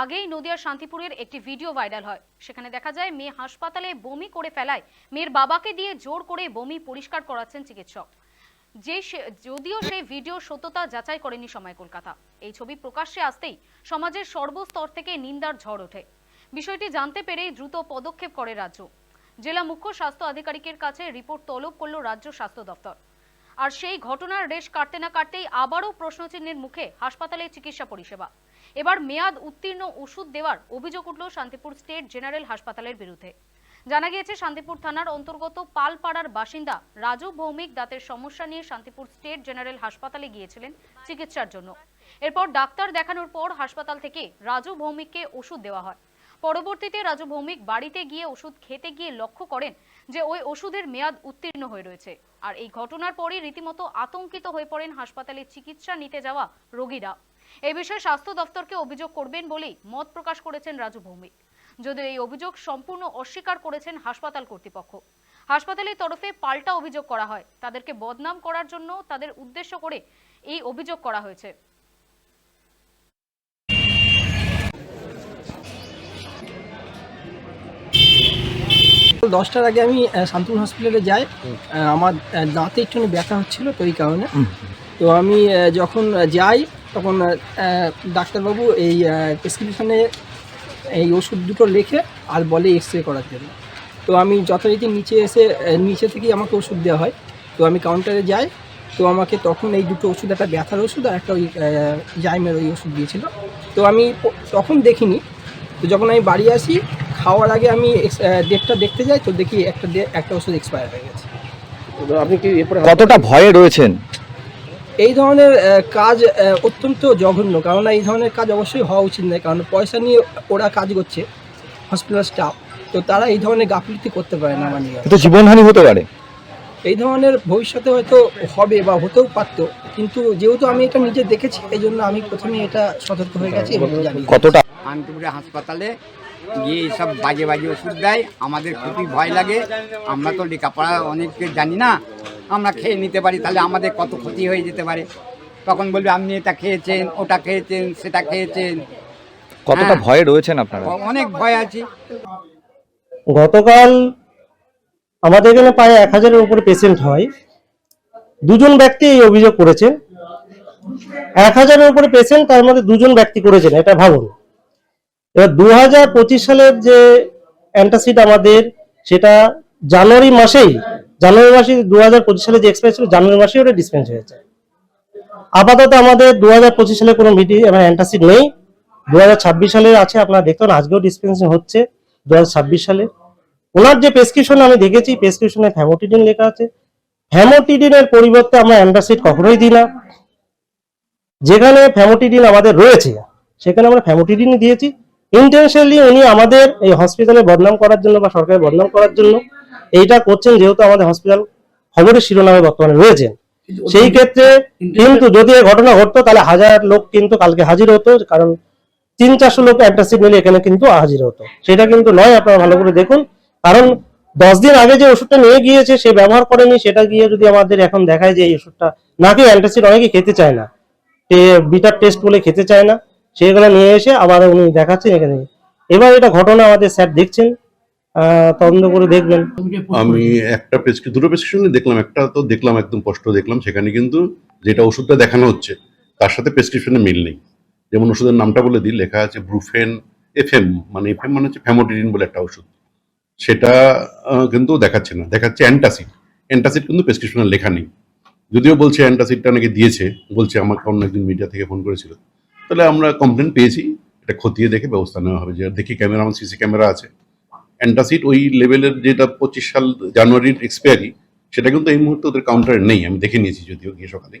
আগেই নদিয়ার শান্তিপুরের একটি ভিডিও ভাইরাল হয়। সেখানে দেখা যায়, মেয়ে হাসপাতালে বমি করে ফেলায়। মেয়ের বাবাকে দিয়ে জোর করে বমি পরিষ্কার করাচ্ছেন চিকিৎসক। যে যদিও সেই ভিডিও সত্যতা যাচাই করেনি সময় কলকাতা। এই ছবি প্রকাশ্যে আসতেই সমাজের সর্বস্তর থেকে নিন্দার ঝড় ওঠে। বিষয়টি জানতে পেরেই দ্রুত পদক্ষেপ করে রাজ্য। জেলা মুখ্য স্বাস্থ্য আধিকারিকের কাছে রিপোর্ট তলব করল রাজ্য স্বাস্থ্য দপ্তর। আর সেই ঘটনার রেশ কাটতে না কাটতেই আবারও প্রশ্নচিহ্নের মুখে হাসপাতালে চিকিৎসা পরিষেবা। এবার মেয়াদ উত্তীর্ণ ওষুধ দেওয়ার অভিযোগ উঠল শান্তিপুর স্টেট জেনারেল হাসপাতালের বিরুদ্ধে। জানা গিয়েছে, শান্তিপুর থানার অন্তর্গত পালপাড়ার বাসিন্দা রাজু ভৌমিক দাঁতের সমস্যা নিয়ে শান্তিপুর স্টেট জেনারেল হাসপাতালে গিয়েছিলেন চিকিৎসার জন্য। এরপর ডাক্তার দেখানোর পর হাসপাতাল থেকে রাজু ভৌমিককে ওষুধ দেওয়া হয়। পরবর্তীতে রাজু ভৌমিক বাড়িতে গিয়ে ওষুধ খেতে গিয়ে লক্ষ্য করেন যে ওই ওষুধের মেয়াদ উত্তীর্ণ হয়ে রয়েছে। আর এই ঘটনার পরই রীতিমতো আতঙ্কিত হয়ে পড়েন হাসপাতালে চিকিৎসা নিতে যাওয়া রোগীরা। এই বিষয়ে স্বাস্থ্য দফতরকে অভিযোগ করবেন বলেই মত প্রকাশ করেছেন রাজু ভৌমিক। যদিও এই অভিযোগ সম্পূর্ণ অস্বীকার করেছেন হাসপাতাল কর্তৃপক্ষ। হাসপাতালের তরফে পাল্টা অভিযোগ করা হয়। তাদেরকে বদনাম করার জন্য তাদের উদ্দেশ্য করে এই অভিযোগ করা হয়েছে। দশটার আগে আমি শান্তিপুর হসপিটালে যাই। আমার দাঁতে একটুখানি ব্যথা হচ্ছিল তো এই কারণে। তো আমি যখন যাই তখন ডাক্তারবাবু এই প্রেসক্রিপশনে এই ওষুধ দুটো লেখে আর বলে এক্স রে করার জন্য। তো আমি যথারীতি নিচে এসে নিচে থেকেই আমাকে ওষুধ দেওয়া হয়। তো আমি কাউন্টারে যাই তো আমাকে তখন এই দুটো ওষুধ একটা ব্যথার ওষুধ আর একটা ওই জাইমের ওই ওষুধ দিয়েছিল। তো আমি তখন দেখিনি। তো যখন আমি বাড়ি আসি খাওয়ার আগে আমি ডেটটা দেখতে যাই তো দেখি একটা ডে- একটা ওষুধ এক্সপায়ার হয়ে গেছে। আপনি কি এরপরে কতটা ভয়ে রয়েছেন? এই ধরনের কাজ অত্যন্ত জঘন্য। কারণ এই ধরনের কাজ অবশ্যই হওয়া উচিত নয়। কারণ পয়সা নিয়ে ওরা কাজ করছে হসপিটাল স্টাফ তো তারা এই ধরনের গাফিলতি করতে পারে না আমার তো জীবনহানি হতে পারে। এই ধরনের ভবিষ্যতে হয়তো হবে বা হতেও পারতো কিন্তু যেহেতু আমি এটা নিজে দেখেছি এই জন্য আমি প্রথমে এটা সতর্ক হয়ে গেছি এবং জানি কতটা? শান্তিপুরে হাসপাতালে গিয়ে এইসব বাজে বাজে ওষুধ দেয়। আমাদের খুবই ভয় লাগে। আমরা তো লেখাপড়া অনেককে জানি না। আমরা খেয়ে নিতে পারি তাহলে আমাদের কত ক্ষতি হয়ে যেতে পারে। তখন বলবে আপনি এটা খেয়েছেন ওটা খেয়েছেন সেটা খেয়েছেন। কতটা হ্যাঁ। ভয়ে রয়েছেন আপনারা? অনেক ভয় আছে। গতকাল আমাদের এখানে প্রায় এক হাজারের উপরে পেশেন্ট হয়। দুজন ব্যক্তি এই অভিযোগ করেছেন। এক হাজারের উপরে পেশেন্ট তার মধ্যে দুজন ব্যক্তি করেছেন এটা ভাবুন এবার দু হাজার পঁচিশ সালের যে অ্যান্টাসিড আমাদের সেটা জানুয়ারি মাসেই জানুয়ারি মাসে দু হাজার পঁচিশ সালে যে এক্সপায়ার ছিল, জানুয়ারি মাসেই ওটা ডিসপেন্স হয়েছে। আপাতত আমাদের দু হাজার পঁচিশ সালে কোনো মিটি অ্যান্টাসিড নেই। দু হাজার ছাব্বিশ সালে আছে, আপনারা দেখতে আজকেও ডিসপেন্সিং হচ্ছে দু ছাব্বিশ সালে। ওনার যে প্রেসক্রিপশন আমি দেখেছি প্রেসক্রিপশনে ফ্যামোটিডিন লেখা আছে। ফ্যামোটিডিনের পরিবর্তে আমরা অ্যান্টাসিড কখনোই দিই না। যেখানে ফ্যামোটিডিন আমাদের রয়েছে, সেখানে আমরা ফ্যামোটিডিন দিয়েছি। ইন্টেনশনালি উনি আমাদের এই হসপিটালে বদনাম করার জন্য বা সরকারের বদনাম করার জন্য এইটা করছেন যেহেতু আমাদের হসপিটাল খবরের শিরোনামে বর্তমানে রয়েছেন সেই ক্ষেত্রে কিন্তু যদি এই ঘটনা ঘটতো তাহলে হাজার লোক কিন্তু কালকে হাজির হতো কারণ তিন চারশো লোক অ্যান্টাসিড নিলে এখানে কিন্তু হাজির হতো। সেটা কিন্তু নয় আপনারা ভালো করে দেখুন। কারণ দশ দিন আগে যে ওষুধটা নিয়ে গিয়েছে সে ব্যবহার করেনি সেটা গিয়ে যদি আমাদের এখন দেখায় যে এই ওষুধটা নাকি অ্যান্টাসিড অনেকে খেতে চায় না। বিটার টেস্ট বলে খেতে চায় না। সেগুলো নিয়ে এসে আবার উনি দেখাচ্ছেন এখানে। এবার এটা ঘটনা আমাদের স্যার দেখছেন। তদন্ত করে দেখবেন। আমি একটা প্রেসক্রি দুটো প্রেসক্রিপশন দেখলাম, একটা তো দেখলাম একদম স্পষ্ট দেখলাম, সেখানে কিন্তু যেটা ওষুধটা দেখানো হচ্ছে, তার সাথে প্রেসক্রিপশনে মিল নেই। যেমন ওষুধের নামটা বলে দিই, লেখা আছে ব্রুফেন এফএম মানে এফএম মানে হচ্ছে ফ্যামোটিডিন বলে একটা ওষুধ। সেটা কিন্তু দেখাচ্ছে না, দেখাচ্ছে অ্যান্টাসিড অ্যান্টাসিড কিন্তু প্রেসক্রিপশনে লেখা নেই। যদিও বলছে অ্যান্টাসিডটা নাকি দিয়েছে, বলছে আমাকে অন্য একজন মিডিয়া থেকে ফোন করেছিল। তাহলে আমরা কমপ্লেন পেয়েছি, এটা খতিয়ে দেখে ব্যবস্থা নেওয়া হবে। যে দেখি ক্যামেরা আমার সিসি ক্যামেরা আছে। অ্যান্টাসিড ওই লেভেলের যেটা পঁচিশ সাল জানুয়ারির এক্সপায়ারি সেটা কিন্তু এই মুহূর্তে ওদের কাউন্টারে নেই। আমি দেখে নিয়েছি যদিও গিয়ে সকালে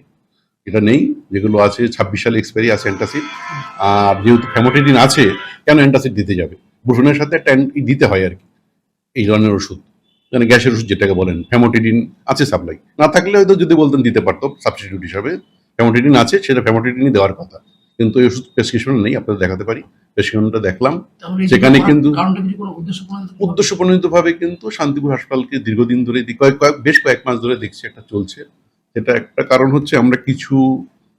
এটা নেই। যেগুলো আছে, ছাব্বিশ সালে এক্সপায়ারি আছে অ্যান্টাসিড আর যেহেতু ফ্যামোটিডিন আছে, কেন অ্যান্টাসিড দিতে যাবে? বুফেনের সাথে একটা দিতে হয় আর কি। এই ধরনের ওষুধ। মানে গ্যাসের ওষুধ যেটাকে বলেন ফ্যামোটিডিন আছে সাপ্লাই না থাকলে হয়তো যদি বলতেন দিতে পারতো সাবস্টিটিউট হিসাবে। ফ্যামোটিডিন আছে, সেটা ফ্যামোটিডিনই দেওয়ার কথা। কিন্তু এই ওষুধ প্রেসক্রিপশন নেই, আপনাদের দেখাতে পারি। প্রেসক্রিপশনটা দেখলাম। সেখানে কিন্তু উদ্দেশ্য প্রণোদিত ভাবে কিন্তু শান্তিপুর হাসপাতালকে দীর্ঘদিন ধরে কয়েক কয়েক বেশ কয়েক মাস ধরে দেখছি একটা চলছে। এটা একটা কারণ হচ্ছে আমরা কিছু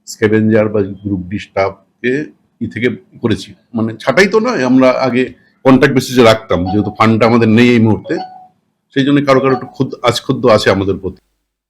স্ক্যাভেঞ্জার বা গ্রুপ ডি স্টাফকে ই থেকে করেছি। মানে ছাটাই তো নয় আমরা আগে কন্ট্যাক্ট বেসিসে রাখতাম যেহেতু ফান্ডটা আমাদের নেই এই মুহূর্তে। সেই জন্য কারও কারও একটু খুদ আজ ক্ষুদ্র আছে আমাদের প্রতি।